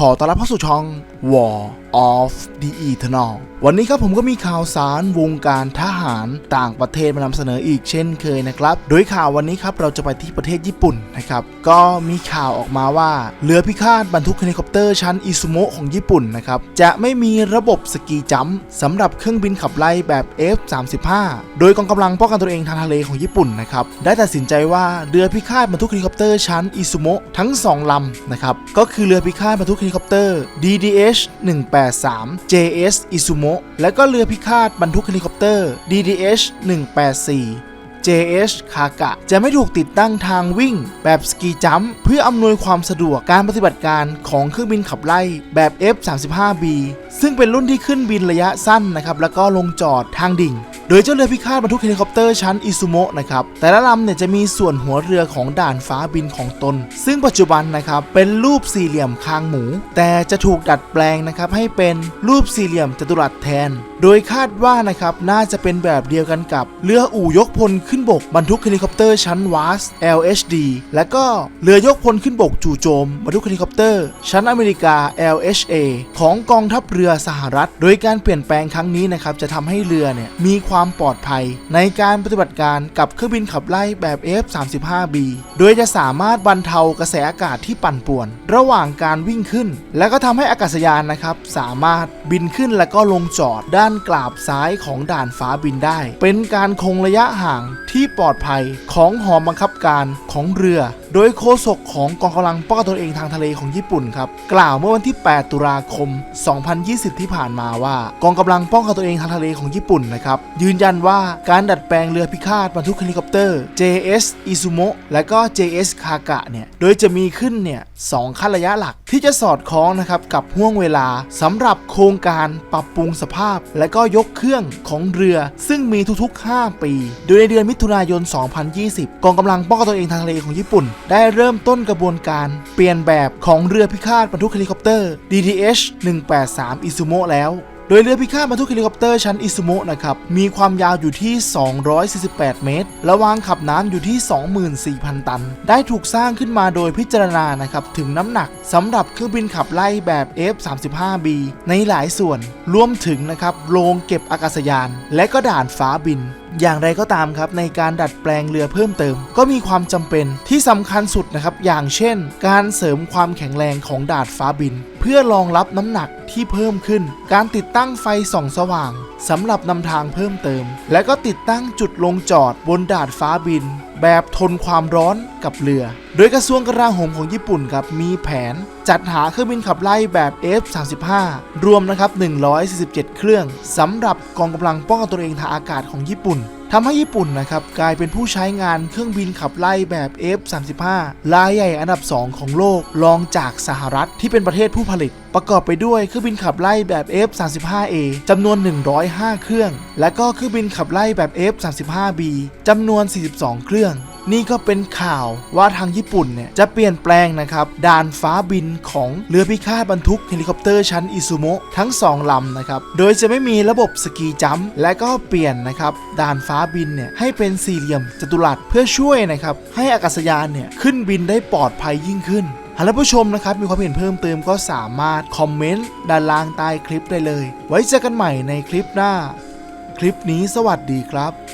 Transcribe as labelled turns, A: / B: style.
A: ขอต้อนรับเข้าสู่ช่อง War of the Eternal วันนี้ครับผมก็มีข่าวสารวงการทหารต่างประเทศมานำเสนออีกเช่นเคยนะครับ โดยข่าววันนี้ครับเราจะไปที่ประเทศญี่ปุ่นนะครับ ก็มีข่าวออกมาว่าเรือพิฆาตบรรทุกเฮลิคอปเตอร์ชั้นอิซุโมะของญี่ปุ่นนะครับ จะไม่มีระบบสกีจัมป์สำหรับเครื่องบินขับไล่แบบ F35 โดยกองกำลังป้องกันตัวเองทางทะเลของญี่ปุ่นนะครับได้ตัดสินใจว่าเรือพิฆาตบรรทุกเฮลิคอปเตอร์ชั้นอิซุโมะทั้ง2ลำนะครับก็คือเรือพิฆาตบรรทุกเฮลิคอปเตอร์ DDH 183 JS Izumo และก็เรือพิฆาตบรรทุกเฮลิคอปเตอร์ DDH 184 JH คากะจะไม่ถูกติดตั้งทางวิ่ง แบบสกีจัมป์เพื่ออำนวยความสะดวกการปฏิบัติการของเครื่องบินขับไล่แบบ F35B ซึ่งเป็นรุ่นที่ขึ้นบินระยะสั้นนะครับแล้วก็ลงจอดทางดิ่ง โดยเจ้าเรือพิฆาตบรรทุกเฮลิคอปเตอร์ชั้นอิซุโมะนะครับแต่ละลำเนี่ยจะมีส่วนหัวเรือของด่านฟ้าบินของตน ซึ่งปัจจุบันนะครับเป็นรูปสี่เหลี่ยมคางหมู แต่จะถูกดัดแปลงนะครับให้เป็นรูปสี่เหลี่ยมจัตุรัสแทน โดยคาดว่านะครับน่าจะเป็นแบบเดียวกันกับเรืออู่ยกพลขึ้นบกบรรทุกเฮลิคอปเตอร์ชั้นวาส LHD และก็เรือยกพลขึ้นบกจู่โจมบรรทุกเฮลิคอปเตอร์ ชั้นอเมริกา LHA ของกองทัพเรือสหรัฐ โดยการเปลี่ยนแปลงครั้งนี้นะครับจะทำให้เรือเนี่ยมีความปลอดภัย ในการปฏิบัติการกับเครื่องบินขับไล่แบบ F35B โดยจะสามารถบรรเทากระแสอากาศที่ปั่นป่วน ระหว่างการวิ่งขึ้น และก็ทำให้อากาศยานนะครับสามารถบินขึ้นและก็ลงจอดด้านกราบซ้ายของด่านฟ้าบินได้ เป็นการคงระยะห่างที่ปลอดภัยของหอบังคับการของเรือ โดยโฆษกของกองกำลังป้องกันตนเองทางทะเลของญี่ปุ่นครับกล่าวเมื่อวันที่ 8 ตุลาคม 2020 ที่ผ่านมาว่า กองกำลังป้องกันตัวเองทางทะเลของญี่ปุ่นนะครับยืนยันว่าการดัดแปลงเรือพิฆาตบรรทุกเฮลิคอปเตอร์ JS Izumo และก็ JS Kaga เนี่ยโดยจะมีขึ้นเนี่ยสองขั้นระยะหลักที่จะสอดคล้องนะครับกับห่วงเวลาสำหรับโครงการปรับปรุงสภาพ และก็ยกเครื่องของเรือ ซึ่งมีทุกๆ 5 ปี โดยในเดือนมิถุนายน 2020 กองกำลังป้องกันตัวเองทางทะเลของญี่ปุ่นได้เริ่มต้นกระบวนการเปลี่ยนแบบของเรือพิฆาตบรรทุกเฮลิคอปเตอร์ DTH 183 Izumo แล้ว โดยเรือพิฆาตบรรทุกเฮลิคอปเตอร์ชั้นอิซุโมะนะครับ มีความยาวอยู่ที่ 248 เมตร และวางขับน้ำอยู่ที่ 24,000 ตัน ได้ถูกสร้างขึ้นมาโดยพิจารณานะครับ ถึงน้ำหนักสำหรับเครื่องบินขับไล่แบบ F35B ในหลายส่วน รวมถึงนะครับโรงเก็บอากาศยาน และก็ด่านฟ้าบินอย่างไรก็ตามครับในการดัดแปลงเรือเพิ่มเติม ก็มีความจำเป็นที่สำคัญสุดนะครับ อย่างเช่น การเสริมความแข็งแรงของดาดฟ้าบิน พื่อรองรับน้ำหนักที่เพิ่มขึ้น การติดตั้งไฟส่องสว่างสำหรับนำทางเพิ่มเติม และก็ติดตั้งจุดลงจอดบนดาดฟ้าบิน แบบทนความร้อนกับเรือ โดยกระทรวงกลาโหมของญี่ปุ่นครับมีแผน จัดหาเครื่องบินขับไล่แบบ F35 รวมนะครับ 147 เครื่องสำหรับกองกำลังป้องกันตัวเองทางอากาศของญี่ปุ่น ทำให้ญี่ปุ่นนะครับกลายเป็นผู้ใช้งานเครื่องบินขับไล่แบบ F35 รายใหญ่อันดับ 2 ของโลกรองจากสหรัฐที่เป็นประเทศผู้ผลิต ประกอบไปด้วยเครื่องบินขับไล่แบบ F35A จำนวน 105 เครื่อง และก็เครื่องบินขับไล่แบบ F35B จำนวน 42 เครื่อง นี่ก็เป็นข่าวว่าทางญี่ปุ่นเนี่ยจะเปลี่ยนแปลงนะครับด่านฟ้าบินของเรือพิฆาตบรรทุกเฮลิคอปเตอร์ชั้นอิซุโมะทั้ง 2 ลำนะครับ โดยจะไม่มีระบบสกีจัมป์และก็เปลี่ยนนะครับด่านฟ้าบินเนี่ยให้เป็นสี่เหลี่ยมจัตุรัสเพื่อช่วยนะครับให้อากาศยานเนี่ยขึ้นบินได้ปลอดภัยยิ่งขึ้นหากท่านผู้ชมนะครับ มีความเห็นเพิ่มเติมก็สามารถคอมเมนต์ด้านล่างใต้คลิปได้เลย ไว้เจอกันใหม่ในคลิปหน้า คลิปนี้สวัสดีครับ